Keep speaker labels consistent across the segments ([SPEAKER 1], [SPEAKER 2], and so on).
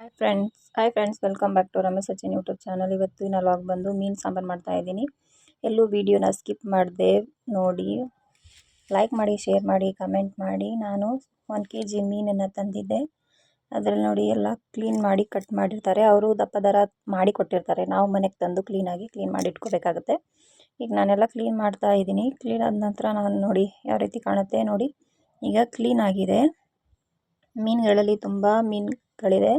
[SPEAKER 1] Hi friends hi friends welcome back to Ramesh Sachin YouTube channel ಇವತ್ತಿನ vlog ಬಂದು ಮೀನು ಸಾಂಬಾರು ಮಾಡ್ತಾ ಇದ್ದೀನಿ. ಎಲ್ಲೂ ವೀಡಿಯೋನ ಸ್ಕಿಪ್ ಮಾಡಿದೆ ನೋಡಿ. ಲೈಕ್ ಮಾಡಿ ಶೇರ್ ಮಾಡಿ ಕಮೆಂಟ್ ಮಾಡಿ. ನಾನು ಒನ್ ಕೆ ಜಿ ಮೀನನ್ನು ತಂದಿದ್ದೆ. ಅದರಲ್ಲಿ ನೋಡಿ ಎಲ್ಲ ಕ್ಲೀನ್ ಮಾಡಿ ಕಟ್ ಮಾಡಿರ್ತಾರೆ. ಅವರು ದಪ್ಪ ದರ ಮಾಡಿ ಕೊಟ್ಟಿರ್ತಾರೆ. ನಾವು ಮನೆಗೆ ತಂದು ಕ್ಲೀನಾಗಿ ಕ್ಲೀನ್ ಮಾಡಿ ಇಟ್ಕೋಬೇಕಾಗುತ್ತೆ. ಈಗ ನಾನೆಲ್ಲ ಕ್ಲೀನ್ ಮಾಡ್ತಾ ಇದ್ದೀನಿ. ಕ್ಲೀನ್ ಆದ ನಂತರ ನಾನು ನೋಡಿ ಯಾವ ರೀತಿ ಕಾಣುತ್ತೆ ನೋಡಿ. ಈಗ ಕ್ಲೀನ್ ಆಗಿದೆ. ಮೀನುಗಳಲ್ಲಿ ತುಂಬ ಮೀನುಗಳಿದೆ.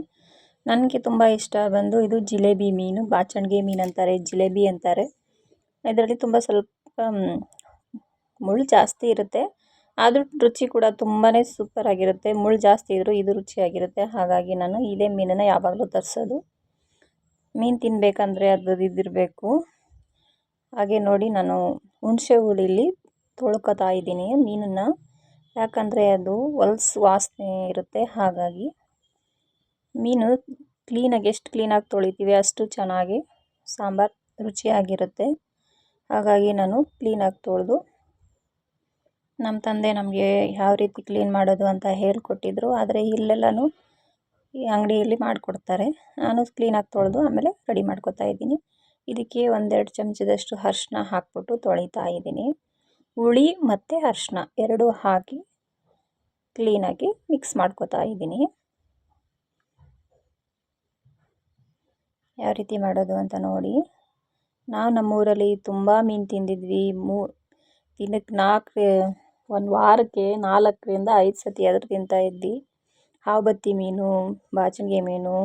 [SPEAKER 1] ನನಗೆ ತುಂಬ ಇಷ್ಟ ಬಂದು ಇದು ಜಿಲೇಬಿ ಮೀನು, ಬಾಚಣಿಗೆ ಮೀನು ಅಂತಾರೆ, ಜಿಲೇಬಿ ಅಂತಾರೆ. ಇದರಲ್ಲಿ ತುಂಬ ಸ್ವಲ್ಪ ಮುಳ್ಳು ಜಾಸ್ತಿ ಇರುತ್ತೆ. ಆದರೂ ರುಚಿ ಕೂಡ ತುಂಬಾ ಸೂಪರಾಗಿರುತ್ತೆ ಮುಳ್ಳು ಜಾಸ್ತಿ ಇದ್ದರೂ ಇದು ರುಚಿಯಾಗಿರುತ್ತೆ. ಹಾಗಾಗಿ ನಾನು ಇದೇ ಮೀನನ್ನು ಯಾವಾಗಲೂ ತರಿಸೋದು. ಮೀನು ತಿನ್ನಬೇಕಂದ್ರೆ ಅದು ಇದಿರಬೇಕು. ಹಾಗೆ ನೋಡಿ ನಾನು ಹುಣಸೆ ಹುಳಿಲಿ ತೊಳ್ಕೊತಾ ಇದ್ದೀನಿ ಮೀನನ್ನು. ಯಾಕಂದರೆ ಅದು ಹೊಲ್ಸು ವಾಸನೆ ಇರುತ್ತೆ. ಹಾಗಾಗಿ ಮೀನು ಕ್ಲೀನಾಗಿ ಎಷ್ಟು ಕ್ಲೀನಾಗಿ ತೊಳಿತೀವಿ ಅಷ್ಟು ಚೆನ್ನಾಗಿ ಸಾಂಬಾರು ರುಚಿಯಾಗಿರುತ್ತೆ. ಹಾಗಾಗಿ ನಾನು ಕ್ಲೀನಾಗಿ ತೊಳೆದು ನಮ್ಮ ತಂದೆ ನಮಗೆ ಯಾವ ರೀತಿ ಕ್ಲೀನ್ ಮಾಡೋದು ಅಂತ ಹೇಳಿಕೊಟ್ಟಿದ್ರು. ಆದರೆ ಇಲ್ಲೆಲ್ಲನೂ ಈ ಅಂಗಡಿಯಲ್ಲಿ ಮಾಡಿಕೊಡ್ತಾರೆ. ನಾನು ಕ್ಲೀನಾಗಿ ತೊಳೆದು ಆಮೇಲೆ ರೆಡಿ ಮಾಡ್ಕೊತಾ ಇದ್ದೀನಿ. ಇದಕ್ಕೆ ಒಂದೆರಡು ಚಮಚದಷ್ಟು ಅರ್ಶಿನ ಹಾಕ್ಬಿಟ್ಟು ತೊಳಿತಾ ಇದ್ದೀನಿ. ಹುಳಿ ಮತ್ತು ಅರ್ಶಿನ ಎರಡೂ ಹಾಕಿ ಕ್ಲೀನಾಗಿ ಮಿಕ್ಸ್ ಮಾಡ್ಕೊತಾ ಇದ್ದೀನಿ. ಯಾವ ರೀತಿ ಮಾಡೋದು ಅಂತ ನೋಡಿ. ನಾವು ನಮ್ಮೂರಲ್ಲಿ ತುಂಬ ಮೀನು ತಿಂದಿದ್ವಿ. ಮೂ, ದಿನಕ್ಕೆ ನಾಲ್ಕು, ಒಂದು ವಾರಕ್ಕೆ ನಾಲ್ಕರಿಂದ ಐದು ಸತಿ ಆದರೂ ತಿಂತಾಯಿದ್ವಿ ಹಾವುಬತ್ತಿ ಮೀನು, ಬಾಚಣಿಗೆ ಮೀನು,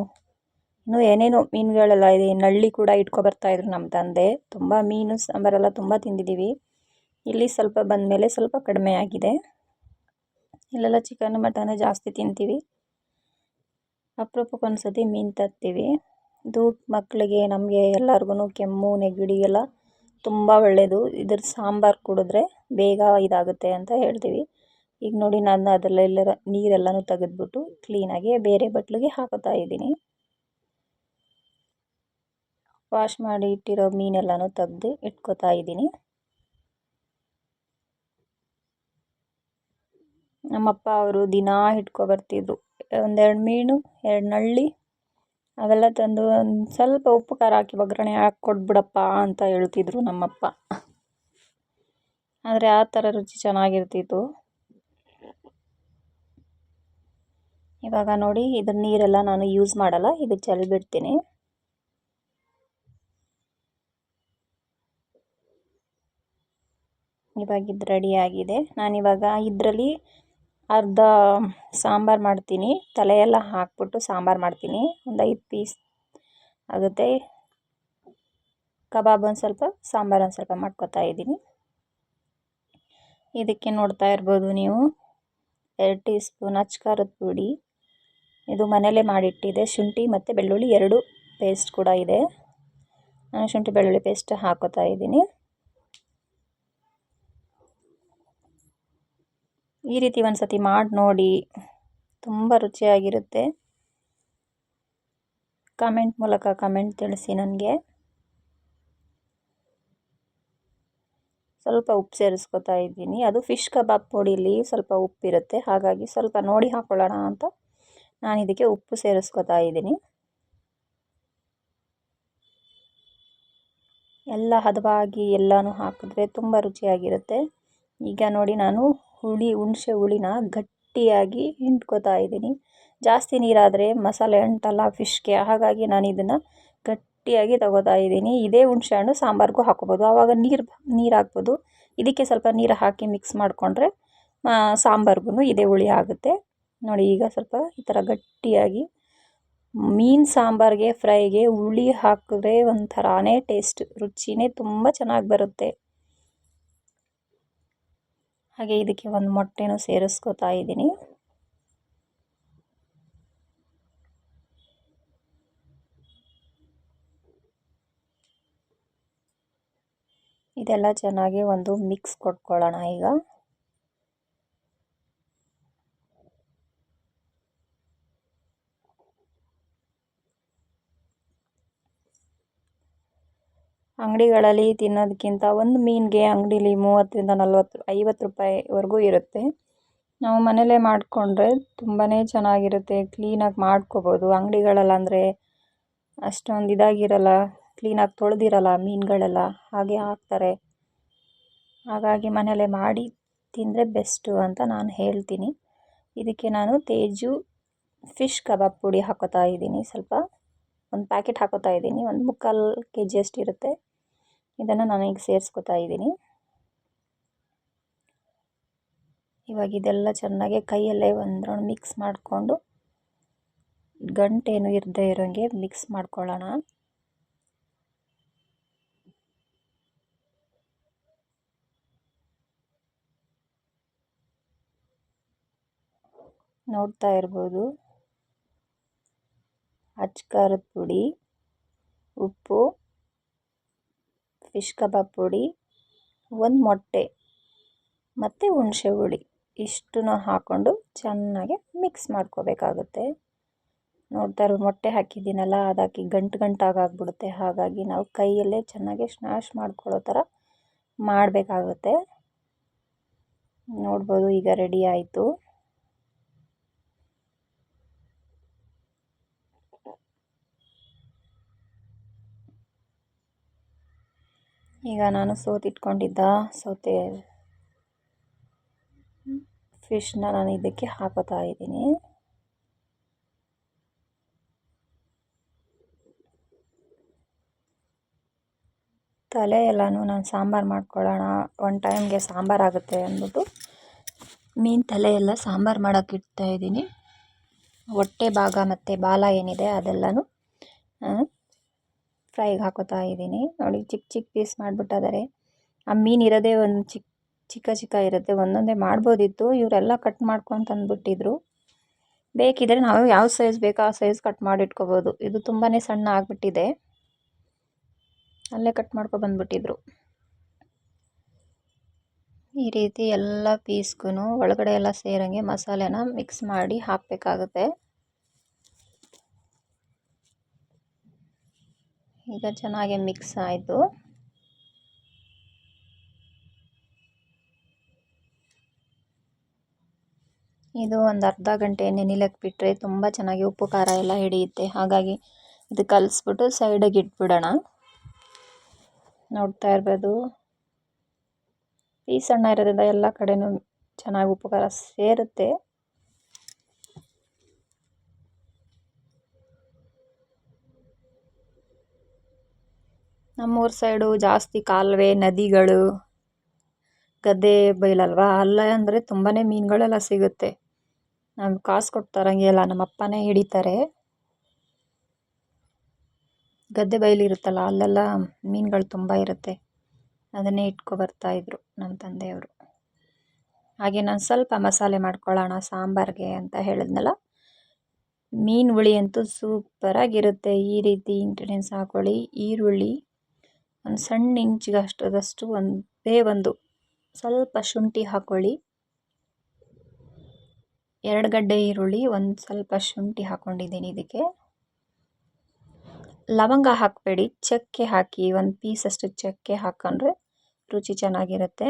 [SPEAKER 1] ಇನ್ನೂ ಏನೇನೋ ಮೀನುಗಳೆಲ್ಲ ಇದೆ. ನಳ್ಳಿ ಕೂಡ ಇಟ್ಕೊಬರ್ತಾಯಿದ್ರು ನಮ್ಮ ತಂದೆ. ತುಂಬ ಮೀನು ಸಾಂಬಾರೆಲ್ಲ ತುಂಬ ತಿಂದಿದ್ದೀವಿ ಇಲ್ಲಿ ಸ್ವಲ್ಪ ಬಂದ ಮೇಲೆ ಸ್ವಲ್ಪ ಕಡಿಮೆ ಆಗಿದೆ. ಇಲ್ಲೆಲ್ಲ ಚಿಕನ್, ಮಟನ್ ಜಾಸ್ತಿ ತಿಂತೀವಿ. ಅಪರೂಪಕ್ಕೆ ಒಂದು ಸತಿ ಮೀನು ತರ್ತೀವಿ. ಇದು ಮಕ್ಕಳಿಗೆ, ನಮಗೆ ಎಲ್ಲರ್ಗೂ ಕೆಮ್ಮು, ನೆಗಡಿ ಎಲ್ಲ ತುಂಬ ಒಳ್ಳೆಯದು ಇದ್ರ ಸಾಂಬಾರು ಕುಡಿದ್ರೆ ಬೇಗ ಇದಾಗುತ್ತೆ ಅಂತ ಹೇಳ್ತೀವಿ. ಈಗ ನೋಡಿ ನಾನು ಅದರಲ್ಲೆಲ್ಲ ನೀರೆಲ್ಲನೂ ತೆಗೆದ್ಬಿಟ್ಟು ಕ್ಲೀನಾಗಿ ಬೇರೆ ಬಟ್ಲಿಗೆ ಹಾಕೋತಾ ಇದ್ದೀನಿ. ವಾಶ್ ಮಾಡಿ ಇಟ್ಟಿರೋ ಮೀನೆಲ್ಲನೂ ತೆಗೆದು ಇಟ್ಕೋತಾ ಇದ್ದೀನಿ. ನಮ್ಮಪ್ಪ ಅವರು ದಿನಾ ಇಟ್ಕೊಬರ್ತಿದ್ರು ಒಂದೆರಡು ಮೀನು, ಎರಡು ನಳ್ಳಿ ಅವೆಲ್ಲ ತಂದು ಒಂದು ಸ್ವಲ್ಪ ಉಪ್ಪು ಖಾರ ಹಾಕಿ ಒಗ್ಗರಣೆ ಹಾಕಿ ಕೊಟ್ಬಿಡಪ್ಪ ಅಂತ ಹೇಳ್ತಿದ್ರು ನಮ್ಮಪ್ಪ. ಆದರೆ ಆ ಥರ ರುಚಿ ಚೆನ್ನಾಗಿರ್ತಿತ್ತು. ಇವಾಗ ನೋಡಿ ಇದ್ರ ನೀರೆಲ್ಲ ನಾನು ಯೂಸ್ ಮಾಡಲ್ಲ ಇದು ಚೆಲ್ಬಿಡ್ತೀನಿ ಇವಾಗ ಇದು ರೆಡಿ ಆಗಿದೆ. ನಾನಿವಾಗ ಇದರಲ್ಲಿ ಅರ್ಧ ಸಾಂಬಾರು ಮಾಡ್ತೀನಿ. ತಲೆಯೆಲ್ಲ ಹಾಕ್ಬಿಟ್ಟು ಸಾಂಬಾರು ಮಾಡ್ತೀನಿ. ಒಂದು ಐದು ಪೀಸ್ ಆಗುತ್ತೆ. ಕಬಾಬ್ ಒಂದು ಸ್ವಲ್ಪ, ಸಾಂಬಾರು ಒಂದು ಸ್ವಲ್ಪ ಮಾಡ್ಕೊತಾ ಇದ್ದೀನಿ. ಇದಕ್ಕೆ ನೋಡ್ತಾ ಇರ್ಬೋದು ನೀವು. ಎರಡು ಟೀ ಸ್ಪೂನ್ ಅಚ್ಕಾರದ ಪುಡಿ. ಇದು ಮನೆಯಲ್ಲೇ ಮಾಡಿಟ್ಟಿದೆ. ಶುಂಠಿ ಮತ್ತು ಬೆಳ್ಳುಳ್ಳಿ ಎರಡು ಪೇಸ್ಟ್ ಕೂಡ ಇದೆ. ನಾನು ಶುಂಠಿ ಬೆಳ್ಳುಳ್ಳಿ ಪೇಸ್ಟ್ ಹಾಕೋತಾ ಇದ್ದೀನಿ. ಈ ರೀತಿ ಒಂದು ಸತಿ ಮಾಡಿ ನೋಡಿ. ತುಂಬ ರುಚಿಯಾಗಿರುತ್ತೆ. ಕಮೆಂಟ್ ಮೂಲಕ ಕಮೆಂಟ್ ತಿಳಿಸಿ ನನಗೆ. ಸ್ವಲ್ಪ ಉಪ್ಪು ಸೇರಿಸ್ಕೊತಾ ಇದ್ದೀನಿ. ಅದು ಫಿಶ್ ಕಬಾಬ್ ಪುಡೀಲಿ ಸ್ವಲ್ಪ ಉಪ್ಪಿರುತ್ತೆ. ಹಾಗಾಗಿ ಸ್ವಲ್ಪ ನೋಡಿ ಹಾಕ್ಕೊಳ್ಳೋಣ ಅಂತ ನಾನು ಇದಕ್ಕೆ ಉಪ್ಪು ಸೇರಿಸ್ಕೊತಾ ಇದ್ದೀನಿ. ಎಲ್ಲ ಹದವಾಗಿ ಎಲ್ಲನೂ ಹಾಕಿದ್ರೆ ತುಂಬ ರುಚಿಯಾಗಿರುತ್ತೆ. ಈಗ ನೋಡಿ ನಾನು ಹುಳಿ, ಹುಣಸೆ ಹುಳಿನ ಗಟ್ಟಿಯಾಗಿ ಹಿಂಡ್ಕೊತಾ ಇದ್ದೀನಿ. ಜಾಸ್ತಿ ನೀರಾದರೆ ಮಸಾಲೆ ಅಂಟಲ್ಲ ಫಿಶ್ಗೆ ಹಾಗಾಗಿ ನಾನು ಇದನ್ನು ಗಟ್ಟಿಯಾಗಿ ತಗೋತಾ ಇದ್ದೀನಿ. ಇದೇ ಹುಣಸೆ ಹಣ್ಣು ಸಾಂಬಾರಿಗೂ ಹಾಕ್ಕೋಬೋದು ಆವಾಗ ನೀರು ನೀರು ಹಾಕ್ಬೋದು. ಇದಕ್ಕೆ ಸ್ವಲ್ಪ ನೀರು ಹಾಕಿ ಮಿಕ್ಸ್ ಮಾಡಿಕೊಂಡ್ರೆ ಸಾಂಬಾರ್ಗೂ ಇದೇ ಹುಳಿ ಆಗುತ್ತೆ. ನೋಡಿ, ಈಗ ಸ್ವಲ್ಪ ಈ ಥರ ಗಟ್ಟಿಯಾಗಿ ಮೀನು ಸಾಂಬಾರಿಗೆ, ಫ್ರೈಗೆ ಹುಳಿ ಹಾಕಿದ್ರೆ ಒಂಥರಾನೇ ಟೇಸ್ಟ್ ರುಚಿನೇ ತುಂಬ ಚೆನ್ನಾಗಿ ಬರುತ್ತೆ. ಹಾಗೆ ಇದಕ್ಕೆ ಒಂದು ಮೊಟ್ಟೆನೂ ಸೇರಿಸ್ಕೊತಾ ಇದ್ದೀನಿ. ಇದೆಲ್ಲ ಚೆನ್ನಾಗಿ ಒಂದು ಮಿಕ್ಸ್ ಕೊಟ್ಕೊಳ್ಳೋಣ ಈಗ. ಅಂಗಡಿಗಳಲ್ಲಿ ತಿನ್ನೋದಕ್ಕಿಂತ ಒಂದು ಮೀನಿಗೆ ಅಂಗಡಿಲಿ ಮೂವತ್ತರಿಂದ ನಲ್ವತ್ತು, ಐವತ್ತು ರೂಪಾಯಿವರೆಗೂ ಇರುತ್ತೆ. ನಾವು ಮನೆಯಲ್ಲೇ ಮಾಡಿಕೊಂಡ್ರೆ ತುಂಬಾ ಚೆನ್ನಾಗಿರುತ್ತೆ, ಕ್ಲೀನಾಗಿ ಮಾಡ್ಕೋಬೋದು. ಅಂಗಡಿಗಳಲ್ಲಾಂದರೆ ಅಷ್ಟೊಂದು ಇದಾಗಿರಲ್ಲ, ಕ್ಲೀನಾಗಿ ತೊಳೆದಿರಲ್ಲ ಮೀನುಗಳೆಲ್ಲ, ಹಾಗೆ ಹಾಕ್ತಾರೆ. ಹಾಗಾಗಿ ಮನೆಯಲ್ಲೇ ಮಾಡಿ ತಿಂದರೆ ಬೆಸ್ಟು ಅಂತ ನಾನು ಹೇಳ್ತೀನಿ. ಇದಕ್ಕೆ ನಾನು ತೇಜು ಫಿಶ್ ಕಬಾಬ್ ಪುಡಿ ಹಾಕೋತಾ ಇದ್ದೀನಿ. ಸ್ವಲ್ಪ ಒಂದು ಪ್ಯಾಕೆಟ್ ಹಾಕೋತಾ ಇದ್ದೀನಿ. ಒಂದು ಮುಕ್ಕಾಲು ಕೆ ಜಿಯಷ್ಟು ಇರುತ್ತೆ. ಇದನ್ನು ನಾನು ಈಗ ಸೇರಿಸ್ಕೊತಾ ಇದ್ದೀನಿ. ಇವಾಗ ಇದೆಲ್ಲ ಚೆನ್ನಾಗಿ ಕೈಯಲ್ಲೇ ಒಂದು ರೌಂಡ್ ಮಿಕ್ಸ್ ಮಾಡಿಕೊಂಡು ಗಂಟೇನು ಇರದೇ ಇರೋಂಗೆ ಮಿಕ್ಸ್ ಮಾಡ್ಕೊಳ್ಳೋಣ. ನೋಡ್ತಾ ಇರ್ಬೋದು. ಅಚ್ಕಾರದ ಪುಡಿ, ಉಪ್ಪು. ಫಿಶ್ ಕಬಾಬ್ ಪುಡಿ, ಒಂದು ಮೊಟ್ಟೆ, ಮತ್ತು ಹುಣಸೆ ಹುಳಿ. ಇಷ್ಟನ್ನು ಹಾಕ್ಕೊಂಡು ಚೆನ್ನಾಗಿ ಮಿಕ್ಸ್ ಮಾಡ್ಕೋಬೇಕಾಗುತ್ತೆ. ನೋಡ್ತಾ ಇರೋ, ಮೊಟ್ಟೆ ಹಾಕಿದ್ದೀನಲ್ಲ ಅದಾಕಿ ಗಂಟು ಗಂಟಾಗಾಗ್ಬಿಡುತ್ತೆ ಹಾಗಾಗಿ ನಾವು ಕೈಯಲ್ಲೇ ಚೆನ್ನಾಗಿ ಸ್ಮ್ಯಾಶ್ ಮಾಡ್ಕೊಳ್ಳೋ ಥರ ಮಾಡಬೇಕಾಗುತ್ತೆ. ನೋಡ್ಬೋದು ಈಗ ರೆಡಿ ಆಯಿತು. ಈಗ ನಾನು ಸೋತಿಟ್ಕೊಂಡಿದ್ದ ಸೌತೆ ಫಿಶ್ನ ನಾನು ಇದಕ್ಕೆ ಹಾಕೋತಾ ಇದ್ದೀನಿ. ತಲೆ ಎಲ್ಲನೂ ನಾನು ಸಾಂಬಾರು ಮಾಡ್ಕೊಳ್ಳೋಣ ಒನ್ ಟೈಮ್ಗೆ ಸಾಂಬಾರು ಆಗುತ್ತೆ ಅಂದ್ಬಿಟ್ಟು ಮೀನು ತಲೆ ಎಲ್ಲ ಸಾಂಬಾರು ಮಾಡೋಕೆ ಇಡ್ತಾ ಇದ್ದೀನಿ. ಹೊಟ್ಟೆ ಭಾಗ ಮತ್ತು ಬಾಲ ಏನಿದೆ ಅದೆಲ್ಲನೂ ಫ್ರೈಗೆ ಹಾಕೋತಾ ಇದ್ದೀನಿ. ನೋಡಿ ಚಿಕ್ಕ ಚಿಕ್ಕ ಪೀಸ್ ಮಾಡಿಬಿಟ್ಟಿದ್ದಾರೆ. ಆ ಮೀನು ಇರೋದೇ ಒಂದು ಚಿಕ್ಕ ಚಿಕ್ಕ ಚಿಕ್ಕ ಇರುತ್ತೆ. ಒಂದೊಂದೇ ಮಾಡ್ಬೋದಿತ್ತು. ಇವರೆಲ್ಲ ಕಟ್ ಮಾಡ್ಕೊಂಡು ತಂದುಬಿಟ್ಟಿದ್ರು. ಬೇಕಿದ್ರೆ ನಾವು ಯಾವ ಸೈಜ್ ಬೇಕೋ ಆ ಸೈಜ್ ಕಟ್ ಮಾಡಿಟ್ಕೋಬೋದು. ಇದು ತುಂಬಾ ಸಣ್ಣ ಆಗಿಬಿಟ್ಟಿದೆ. ಅಲ್ಲೇ ಕಟ್ ಮಾಡ್ಕೊ ಬಂದುಬಿಟ್ಟಿದ್ರು. ಈ ರೀತಿ ಎಲ್ಲ ಪೀಸ್ಗೂ ಒಳಗಡೆ ಎಲ್ಲ ಸೇರಂಗೆ ಮಸಾಲೆನ ಮಿಕ್ಸ್ ಮಾಡಿ ಹಾಕಬೇಕಾಗುತ್ತೆ. ಈಗ ಚೆನ್ನಾಗಿ ಮಿಕ್ಸ್ ಆಯಿತು. ಇದು ಒಂದು ಅರ್ಧ ಗಂಟೆ ನೆನಿಲಕ್ಕೆ ಬಿಟ್ಟರೆ ತುಂಬ ಚೆನ್ನಾಗಿ ಉಪ್ಪು, ಖಾರ ಎಲ್ಲ ಹಿಡಿಯುತ್ತೆ. ಹಾಗಾಗಿ ಇದು ಕಲಿಸ್ಬಿಟ್ಟು ಸೈಡಿಗೆ ಇಟ್ಬಿಡೋಣ. ನೋಡ್ತಾ ಇರ್ಬೋದು. ಈ ಸಣ್ಣ ಇರೋದ್ರಿಂದ ಎಲ್ಲ ಕಡೆನೂ ಚೆನ್ನಾಗಿ ಉಪ್ಪು, ಖಾರ ಸೇರುತ್ತೆ. ನಮ್ಮೂರ ಸೈಡು ಜಾಸ್ತಿ ಕಾಲುವೆ, ನದಿಗಳು, ಗದ್ದೆ ಬೈಲಲ್ವಾ? ಅಲ್ಲ ಅಂದರೆ ತುಂಬಾ ಮೀನುಗಳೆಲ್ಲ ಸಿಗುತ್ತೆ. ನಾವು ಕಾಸು ಕೊಟ್ಟು ತರಂಗಿಲ್ಲ ನಮ್ಮ ಅಪ್ಪನೇ ಹಿಡಿತಾರೆ. ಗದ್ದೆ ಬೈಲಿರುತ್ತಲ್ಲ ಅಲ್ಲೆಲ್ಲ ಮೀನುಗಳು ತುಂಬ ಇರುತ್ತೆ. ಅದನ್ನೇ ಇಟ್ಕೊ ಬರ್ತಾಯಿದ್ರು ನಮ್ಮ ತಂದೆಯವರು. ಹಾಗೆ ನಾನು ಸ್ವಲ್ಪ ಮಸಾಲೆ ಮಾಡ್ಕೊಳ್ಳೋಣ, ಸಾಂಬಾರಿಗೆ ಅಂತ ಹೇಳಿದ್ನಲ್ಲ? ಮೀನು ಹುಳಿ ಅಂತೂ ಸೂಪರಾಗಿರುತ್ತೆ. ಈ ರೀತಿ ಇಂಗ್ರೀಡಿಯೆಂಟ್ಸ್ ಹಾಕೊಳ್ಳಿ, ಈರುಳ್ಳಿ ಒಂದು ಸಣ್ಣ ಇಂಚಿಗೆ ಅಷ್ಟದಷ್ಟು ಒಂದೇ ಒಂದು ಸ್ವಲ್ಪ ಶುಂಠಿ ಹಾಕ್ಕೊಳ್ಳಿ ಎರಡು ಗಡ್ಡೆ ಈರುಳ್ಳಿ, ಒಂದು ಸ್ವಲ್ಪ ಶುಂಠಿ ಹಾಕ್ಕೊಂಡಿದ್ದೀನಿ ಇದಕ್ಕೆ. ಲವಂಗ ಹಾಕಬೇಡಿ. ಚಕ್ಕೆ ಹಾಕಿ, ಒಂದು ಪೀಸಷ್ಟು ಚಕ್ಕೆ ಹಾಕ್ಕೊಂಡ್ರೆ ರುಚಿ ಚೆನ್ನಾಗಿರುತ್ತೆ.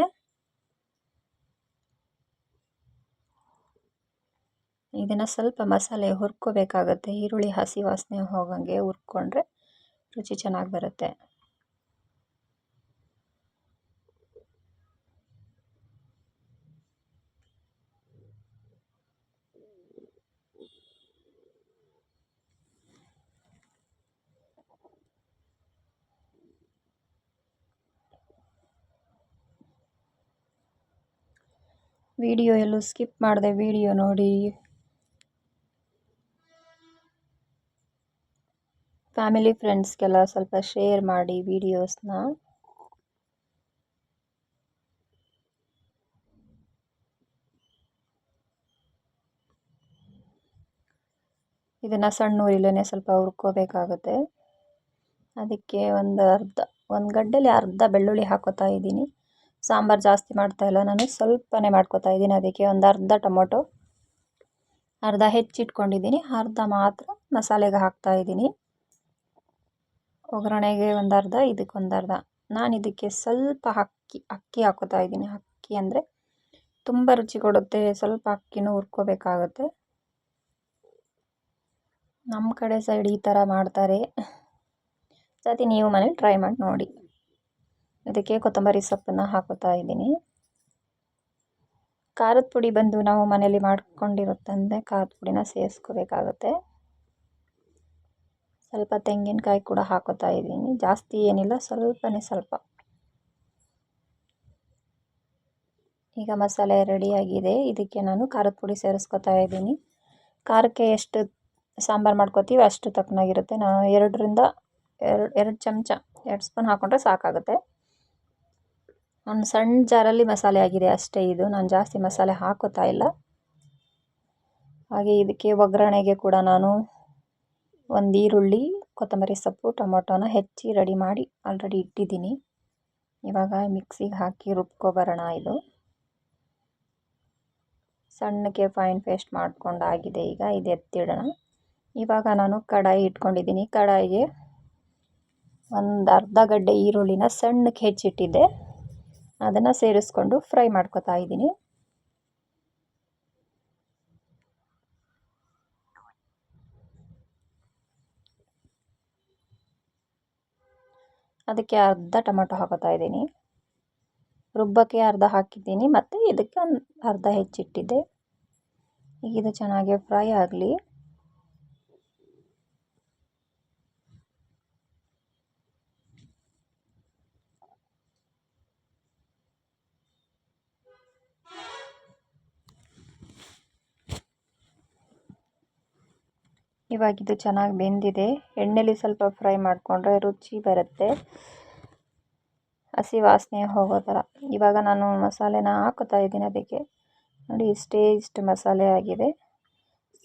[SPEAKER 1] ಇದನ್ನು ಸ್ವಲ್ಪ ಮಸಾಲೆ ಹುರ್ಕೋಬೇಕಾಗತ್ತೆ. ಈರುಳ್ಳಿ ಹಸಿ ವಾಸನೆ ಹೋಗಂಗೆ ಹುರ್ಕೊಂಡ್ರೆ ರುಚಿ ಚೆನ್ನಾಗಿ ಬರುತ್ತೆ. ವಿಡಿಯೋ ಎಲ್ಲೂ ಸ್ಕಿಪ್ ಮಾಡಿದೆ ವಿಡಿಯೋ ನೋಡಿ. ಫ್ಯಾಮಿಲಿ ಫ್ರೆಂಡ್ಸ್ಗೆಲ್ಲ ಸ್ವಲ್ಪ ಶೇರ್ ಮಾಡಿ ವಿಡಿಯೋಸ್ನ. ಇದನ್ನು ಸಣ್ಣ ಊರಿಲೇ ಸ್ವಲ್ಪ ಹುರ್ಕೋಬೇಕಾಗುತ್ತೆ. ಅದಕ್ಕೆ ಒಂದು ಅರ್ಧ, ಒಂದು ಗಡ್ಡೆಲಿ ಅರ್ಧ ಬೆಳ್ಳುಳ್ಳಿ ಹಾಕೋತಾ ಇದ್ದೀನಿ. ಸಾಂಬಾರು ಜಾಸ್ತಿ ಮಾಡ್ತಾ ಇಲ್ಲ ನಾನು, ಸ್ವಲ್ಪನೇ ಮಾಡ್ಕೋತಾ ಇದ್ದೀನಿ. ಅದಕ್ಕೆ ಒಂದು ಅರ್ಧ ಟೊಮೊಟೊ, ಅರ್ಧ ಹೆಚ್ಚಿಟ್ಕೊಂಡಿದ್ದೀನಿ. ಅರ್ಧ ಮಾತ್ರ ಮಸಾಲೆಗೆ ಹಾಕ್ತಾ ಇದ್ದೀನಿ. ಒಗ್ಗರಣೆಗೆ ಒಂದು ಅರ್ಧ, ಇದಕ್ಕೆ ಒಂದು ಅರ್ಧ. ನಾನು ಇದಕ್ಕೆ ಸ್ವಲ್ಪ ಅಕ್ಕಿ ಅಕ್ಕಿ ಹಾಕೋತಾ ಇದ್ದೀನಿ. ಅಕ್ಕಿ ಅಂದರೆ ತುಂಬ ರುಚಿ ಕೊಡುತ್ತೆ. ಸ್ವಲ್ಪ ಅಕ್ಕಿನೂ ಹುರ್ಕೋಬೇಕಾಗತ್ತೆ. ನಮ್ಮ ಕಡೆ ಸೈಡ್ ಈ ಥರ ಮಾಡ್ತಾರೆ. ಸತಿ ನೀವು ಮನೇಲಿ ಟ್ರೈ ಮಾಡಿ ನೋಡಿ. ಇದಕ್ಕೆ ಕೊತ್ತಂಬರಿ ಸೊಪ್ಪನ್ನು ಹಾಕೋತಾ ಇದ್ದೀನಿ. ಖಾರದ ಪುಡಿ ಬಂದು ನಾವು ಮನೇಲಿ ಮಾಡ್ಕೊಂಡಿರುತ್ತಂದರೆ ಖಾರದ ಪುಡಿನ ಸೇರಿಸ್ಕೋಬೇಕಾಗುತ್ತೆ. ಸ್ವಲ್ಪ ತೆಂಗಿನಕಾಯಿ ಕೂಡ ಹಾಕೋತಾ ಇದ್ದೀನಿ. ಜಾಸ್ತಿ ಏನಿಲ್ಲ, ಸ್ವಲ್ಪನೇ ಸ್ವಲ್ಪ. ಈಗ ಮಸಾಲೆ ರೆಡಿಯಾಗಿದೆ. ಇದಕ್ಕೆ ನಾನು ಖಾರದ ಪುಡಿ ಸೇರಿಸ್ಕೊತಾ ಇದ್ದೀನಿ. ಖಾರಕ್ಕೆ ಎಷ್ಟು ಸಾಂಬಾರು ಮಾಡ್ಕೋತೀವಿ ಅಷ್ಟು ತಕ್ಕನಾಗಿರುತ್ತೆ. ನಾನು ಎರಡರಿಂದ, ಎರಡು ಎರಡು ಚಮಚ, ಎರಡು ಸ್ಪೂನ್ ಹಾಕ್ಕೊಂಡ್ರೆ ಸಾಕಾಗುತ್ತೆ. ಒಂದು ಸಣ್ಣ ಜಾರಲ್ಲಿ ಮಸಾಲೆ ಆಗಿದೆ ಅಷ್ಟೇ ಇದು. ನಾನು ಜಾಸ್ತಿ ಮಸಾಲೆ ಹಾಕೋತಾ ಇಲ್ಲ. ಹಾಗೆ ಇದಕ್ಕೆ ಒಗ್ಗರಣೆಗೆ ಕೂಡ ನಾನು ಒಂದು ಈರುಳ್ಳಿ, ಕೊತ್ತಂಬರಿ ಸೊಪ್ಪು, ಟೊಮೊಟೊನ ಹೆಚ್ಚಿ ರೆಡಿ ಮಾಡಿ ಆಲ್ರೆಡಿ ಇಟ್ಟಿದ್ದೀನಿ. ಇವಾಗ ಮಿಕ್ಸಿಗೆ ಹಾಕಿ ರುಬ್ಕೊಬರೋಣ ಇದು. ಸಣ್ಣಕ್ಕೆ ಫೈನ್ ಪೇಸ್ಟ್ ಮಾಡ್ಕೊಂಡಾಗಿದೆ ಈಗ, ಇದು ಎತ್ತಿಡೋಣ. ಇವಾಗ ನಾನು ಕಡಾಯಿ ಇಟ್ಕೊಂಡಿದ್ದೀನಿ. ಕಡಾಯಿಗೆ ಒಂದು ಅರ್ಧ ಗಡ್ಡೆ ಈರುಳ್ಳಿನ ಸಣ್ಣಕ್ಕೆ ಹೆಚ್ಚಿಟ್ಟಿದ್ದೆ. ಅದನ್ನು ಸೇರಿಸ್ಕೊಂಡು ಫ್ರೈ ಮಾಡ್ಕೊತಾ ಇದ್ದೀನಿ. ಅದಕ್ಕೆ ಅರ್ಧ ಟೊಮೆಟೊ ಹಾಕೋತಾ ಇದ್ದೀನಿ. ರುಬ್ಬಕ್ಕೆ ಅರ್ಧ ಹಾಕಿದ್ದೀನಿ, ಮತ್ತು ಇದಕ್ಕೆ ಒಂದು ಅರ್ಧ ಹೆಚ್ಚಿಟ್ಟಿದ್ದೆ. ಈಗ ಇದು ಚೆನ್ನಾಗಿ ಫ್ರೈ ಆಗಲಿ. ಇವಾಗ ಇದು ಚೆನ್ನಾಗಿ ಬೆಂದಿದೆ. ಎಣ್ಣೆಲಿ ಸ್ವಲ್ಪ ಫ್ರೈ ಮಾಡಿಕೊಂಡ್ರೆ ರುಚಿ ಬರುತ್ತೆ. ಹಸಿ ವಾಸನೆ ಹೋಗೋ ಥರ. ಇವಾಗ ನಾನು ಮಸಾಲೆನ ಹಾಕೋತಾ ಇದ್ದೀನಿ ಅದಕ್ಕೆ. ನೋಡಿ, ಇಷ್ಟೇ ಇಷ್ಟು ಮಸಾಲೆ ಆಗಿದೆ.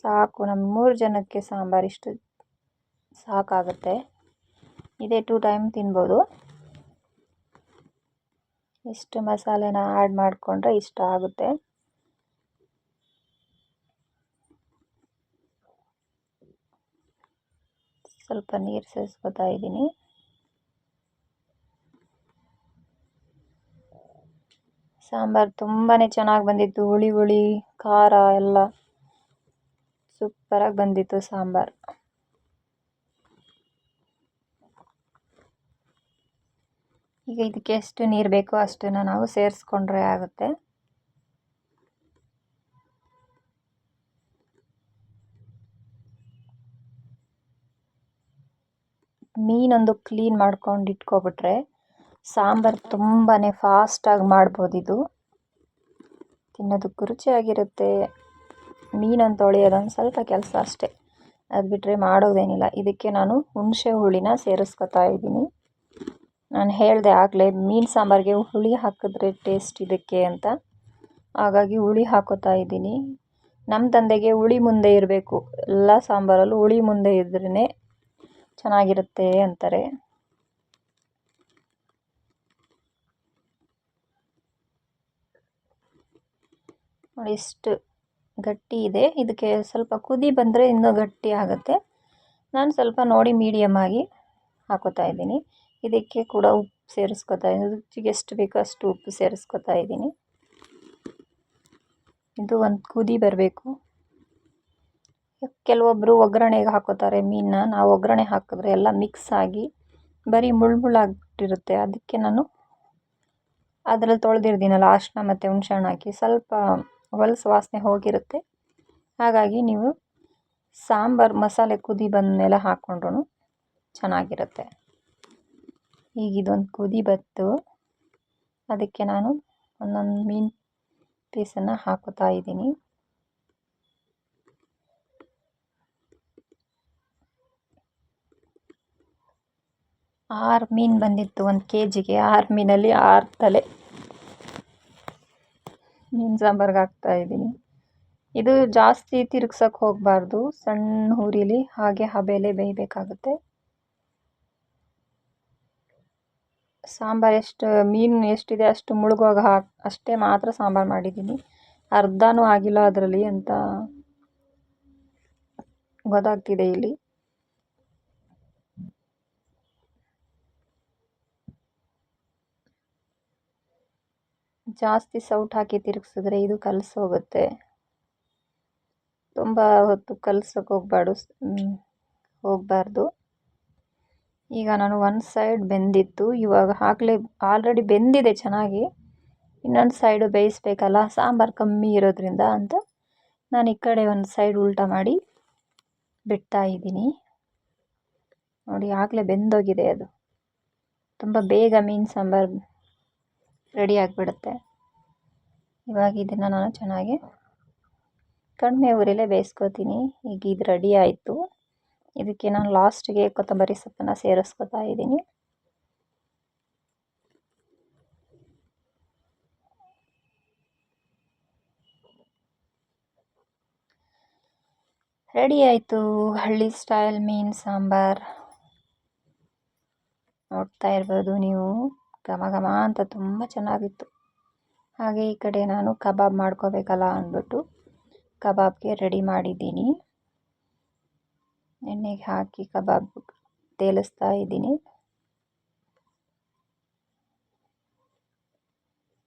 [SPEAKER 1] ಸಾಕು ನಮ್ಮ ಮೂರು ಜನಕ್ಕೆ ಸಾಂಬಾರು ಇಷ್ಟು ಸಾಕಾಗುತ್ತೆ. ಇದೇ ಟೂ ಟೈಮ್ ತಿನ್ಬೋದು. ಇಷ್ಟು ಮಸಾಲೆನ ಆ್ಯಡ್ ಮಾಡಿಕೊಂಡ್ರೆ ಇಷ್ಟ ಆಗುತ್ತೆ. ಸ್ವಲ್ಪ ನೀರು ಸೇರಿಸ್ಕೊತಾ ಇದ್ದೀನಿ. ಸಾಂಬಾರು ತುಂಬಾ ಚೆನ್ನಾಗಿ ಬಂದಿತ್ತು. ಹುಳಿ ಹುಳಿ, ಖಾರ ಎಲ್ಲ ಸೂಪರಾಗಿ ಬಂದಿತ್ತು ಸಾಂಬಾರು. ಈಗ ಇದಕ್ಕೆ ಎಷ್ಟು ನೀರು ಬೇಕೋ ಅಷ್ಟನ್ನು ನಾವು ಸೇರಿಸ್ಕೊಂಡ್ರೆ ಆಗುತ್ತೆ. ಮೀನೊಂದು ಕ್ಲೀನ್ ಮಾಡ್ಕೊಂಡು ಇಟ್ಕೊಬಿಟ್ರೆ ಸಾಂಬಾರು ತುಂಬಾ ಫಾಸ್ಟಾಗಿ ಮಾಡ್ಬೋದು ಇದು. ತಿನ್ನೋದಕ್ಕೂ ರುಚಿಯಾಗಿರುತ್ತೆ ಮೀನನ್ನು ತೊಳೆಯೋದೊಂದು ಸ್ವಲ್ಪ ಕೆಲಸ ಅಷ್ಟೇ. ಅದು ಬಿಟ್ಟರೆ ಮಾಡೋದೇನಿಲ್ಲ. ಇದಕ್ಕೆ ನಾನು ಹುಣಸೆ ಹುಳಿನ ಸೇರಿಸ್ಕೊತಾ ಇದ್ದೀನಿ. ನಾನು ಹೇಳಿದೆ ಆಗಲೇ ಮೀನು ಸಾಂಬಾರಿಗೆ ಹುಳಿ ಹಾಕಿದ್ರೆ ಟೇಸ್ಟ್ ಇದಕ್ಕೆ ಅಂತ. ಹಾಗಾಗಿ ಹುಳಿ ಹಾಕೋತಾ ಇದ್ದೀನಿ. ನಮ್ಮ ತಂದೆಗೆ ಹುಳಿ ಮುಂದೆ ಇರಬೇಕು. ಎಲ್ಲ ಸಾಂಬಾರಲ್ಲೂ ಹುಳಿ ಮುಂದೆ ಇದ್ರೇ ಚೆನ್ನಾಗಿರುತ್ತೆ ಅಂತಾರೆ. ಇಷ್ಟು ಗಟ್ಟಿ ಇದೆ. ಇದಕ್ಕೆ ಸ್ವಲ್ಪ ಕುದಿ ಬಂದರೆ ಇನ್ನೂ ಗಟ್ಟಿ ಆಗುತ್ತೆ. ನಾನು ಸ್ವಲ್ಪ ನೋಡಿ ಮೀಡಿಯಮ್ ಆಗಿ ಹಾಕೋತಾ ಇದ್ದೀನಿ. ಇದಕ್ಕೆ ಕೂಡ ಉಪ್ಪು ಸೇರಿಸ್ಕೊತಾ ಇದ್ದೀನಿ. ರುಚಿಗೆ ಎಷ್ಟು ಬೇಕೋ ಅಷ್ಟು ಉಪ್ಪು ಸೇರಿಸ್ಕೊತಾ ಇದ್ದೀನಿ. ಇದು ಒಂದು ಕುದಿ ಬರಬೇಕು. ಕೆಲವೊಬ್ಬರು ಒಗ್ಗರಣೆಗೆ ಹಾಕೋತಾರೆ, ಮೀನನ್ನ. ನಾವು ಒಗ್ಗರಣೆ ಹಾಕಿದ್ರೆ ಎಲ್ಲ ಮಿಕ್ಸ್ ಆಗಿ ಬರೀ ಮುಳ್ಳು ಮುಳ್ಳಾಗಿಬಿಟ್ಟಿರುತ್ತೆ ಅದಕ್ಕೆ ನಾನು ಅದರಲ್ಲಿ ತೊಳೆದಿರ್ತೀನಲ್ಲ ಅರಿಶಿನ ಮತ್ತು ಹುಣ್ಸೆ ಹಣ್ಣು ಹಾಕಿ ಸ್ವಲ್ಪ ಹೊಲಸು ವಾಸನೆ ಹೋಗಿರುತ್ತೆ. ಹಾಗಾಗಿ ನೀವು ಸಾಂಬಾರು ಮಸಾಲೆ ಕುದಿ ಬಂದಮೇಲೆ ಹಾಕ್ಕೊಂಡ್ರು ಚೆನ್ನಾಗಿರುತ್ತೆ. ಈಗ ಇದೊಂದು ಕುದಿ ಬತ್ತು ಅದಕ್ಕೆ ನಾನು ಒಂದೊಂದು ಮೀನು ಪೀಸನ್ನು ಹಾಕೋತಾ ಇದ್ದೀನಿ. ಆರು ಮೀನು ಬಂದಿತ್ತು ಒಂದು ಕೆ ಜಿಗೆ ಆರು ಮೀನಲ್ಲಿ ಆರು ತಲೆ. ಮೀನು ಸಾಂಬಾರ್ಗೆ ಹಾಕ್ತಾಯಿದ್ದೀನಿ ಇದು ಜಾಸ್ತಿ ತಿರುಗ್ಸೋಕ್ಕೆ ಹೋಗಬಾರ್ದು. ಸಣ್ಣ ಹುರಿಲಿ ಹಾಗೆ ಹಬೆಲೆ ಬೇಯಬೇಕಾಗುತ್ತೆ. ಸಾಂಬಾರು ಎಷ್ಟು, ಮೀನು ಎಷ್ಟಿದೆ ಅಷ್ಟು ಮುಳುಗುವಾಗ ಹಾಕಿ, ಅಷ್ಟೇ ಮಾತ್ರ ಸಾಂಬಾರು ಮಾಡಿದ್ದೀನಿ. ಅರ್ಧನೂ ಆಗಿಲ್ಲ ಅದರಲ್ಲಿ ಅಂತ ಗೊತ್ತಾಗ್ತಿದೆ ಇಲ್ಲಿ. ಜಾಸ್ತಿ ಸೌಟ್ ಹಾಕಿ ತಿರುಗಿಸಿದ್ರೆ ಇದು ಕಲಸೋಗುತ್ತೆ ತುಂಬ ಹೊತ್ತು ಕಲ್ಸೋಕೆ ಹೋಗ್ಬಾರ್ದು ಹೋಗಬಾರ್ದು. ಈಗ ನಾನು ಒಂದು ಸೈಡ್ ಬೆಂದಿತ್ತು, ಇವಾಗ ಹಾಕಲೇ ಆಲ್ರೆಡಿ ಬೆಂದಿದೆ ಚೆನ್ನಾಗಿ. ಇನ್ನೊಂದು ಸೈಡು ಬೇಯಿಸ್ಬೇಕಲ್ಲ, ಸಾಂಬಾರು ಕಮ್ಮಿ ಇರೋದ್ರಿಂದ ಅಂತ ನಾನು ಈ ಕಡೆ ಒಂದು ಸೈಡ್ ಉಲ್ಟಾ ಮಾಡಿ ಬಿಡ್ತಾ ಇದ್ದೀನಿ. ನೋಡಿ, ಆಗಲೇ ಬೆಂದೋಗಿದೆ ಅದು. ತುಂಬ ಬೇಗ ಮೀನು ಸಾಂಬಾರು ರೆಡಿ ಆಗಿಬಿಡುತ್ತೆ. ಇವಾಗ ಇದನ್ನು ನಾನು ಚೆನ್ನಾಗಿ ಕಡಿಮೆ ಊರಲ್ಲೇ ಬೇಯಿಸ್ಕೋತೀನಿ. ಈಗ ಇದು ರೆಡಿ ಆಯಿತು. ಇದಕ್ಕೆ ನಾನು ಲಾಸ್ಟಿಗೆ ಕೊತ್ತಂಬರಿ ಸೊಪ್ಪನ್ನು ಸೇರಿಸ್ಕೊತಾ ಇದ್ದೀನಿ. ರೆಡಿ ಆಯಿತು. ಹಳ್ಳಿ ಸ್ಟೈಲ್ ಮೀನು ಸಾಂಬಾರು. ನೋಡ್ತಾ ಇರ್ಬೋದು ನೀವು. ಘಮ ಘಮ ಅಂತ ತುಂಬ ಚೆನ್ನಾಗಿತ್ತು. ಹಾಗೆ ಈ ಕಡೆ ನಾನು ಕಬಾಬ್ ಮಾಡ್ಕೋಬೇಕಲ್ಲ ಅಂದ್ಬಿಟ್ಟು ಕಬಾಬ್ಗೆ ರೆಡಿ ಮಾಡಿದ್ದೀನಿ. ಎಣ್ಣೆಗೆ ಹಾಕಿ ಕಬಾಬ್ ತೇಲಿಸ್ತಾ ಇದ್ದೀನಿ.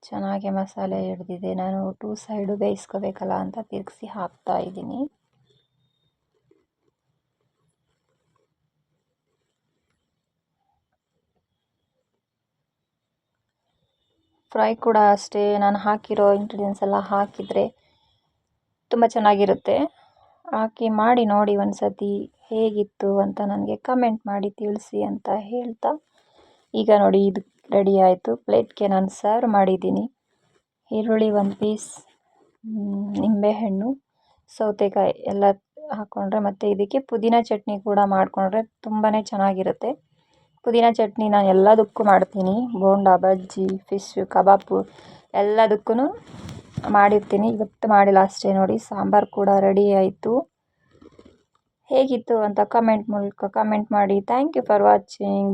[SPEAKER 1] ಚೆನ್ನಾಗಿ ಮಸಾಲೆ ಹಿಡ್ದಿದೆ. ನಾನು ಟೂ ಸೈಡು ಬೇಯಿಸ್ಕೋಬೇಕಲ್ಲ ಅಂತ ತಿರುಗಿಸಿ ಹಾಕ್ತಾ ಇದ್ದೀನಿ. ಫ್ರೈ ಕೂಡ ಅಷ್ಟೇ. ನಾನು ಹಾಕಿರೋ ಇಂಗ್ರೀಡಿಯೆಂಟ್ಸ್ ಎಲ್ಲ ಹಾಕಿದರೆ ತುಂಬ ಚೆನ್ನಾಗಿರುತ್ತೆ. ಹಾಕಿ ಮಾಡಿ ನೋಡಿ ಒಂದು ಸತಿ ಹೇಗಿತ್ತು ಅಂತ ನನಗೆ ಕಮೆಂಟ್ ಮಾಡಿ ತಿಳಿಸಿ ಅಂತ ಹೇಳ್ತಾ. ಈಗ ನೋಡಿ ಇದು ರೆಡಿ ಆಯಿತು. ಪ್ಲೇಟ್ಗೆ ನಾನು ಸರ್ವ್ ಮಾಡಿದ್ದೀನಿ. ಈರುಳ್ಳಿ ಒಂದು ಪೀಸ್ ನಿಂಬೆಹಣ್ಣು, ಸೌತೆಕಾಯಿ ಎಲ್ಲ ಹಾಕ್ಕೊಂಡ್ರೆ ಮತ್ತು ಇದಕ್ಕೆ ಪುದೀನ ಚಟ್ನಿ ಕೂಡ ಮಾಡಿಕೊಂಡ್ರೆ ತುಂಬಾ ಚೆನ್ನಾಗಿರುತ್ತೆ. ಪುದೀನ ಚಟ್ನಿ ನಾನು ಎಲ್ಲದಕ್ಕೂ ಮಾಡ್ತೀನಿ. ಬೋಂಡ, ಬಜ್ಜಿ ಫಿಶ್ಶು ಕಬಾಬು ಎಲ್ಲದಕ್ಕೂ ಮಾಡಿರ್ತೀನಿ. ಇವತ್ತು ಮಾಡಿಲ್ಲ ಅಷ್ಟೇ ನೋಡಿ. ಸಾಂಬಾರು ಕೂಡ ರೆಡಿ ಆಯಿತು. ಹೇಗಿತ್ತು ಅಂತ ಕಮೆಂಟ್ ಮೂಲಕ ಕಮೆಂಟ್ ಮಾಡಿ. Thank you for watching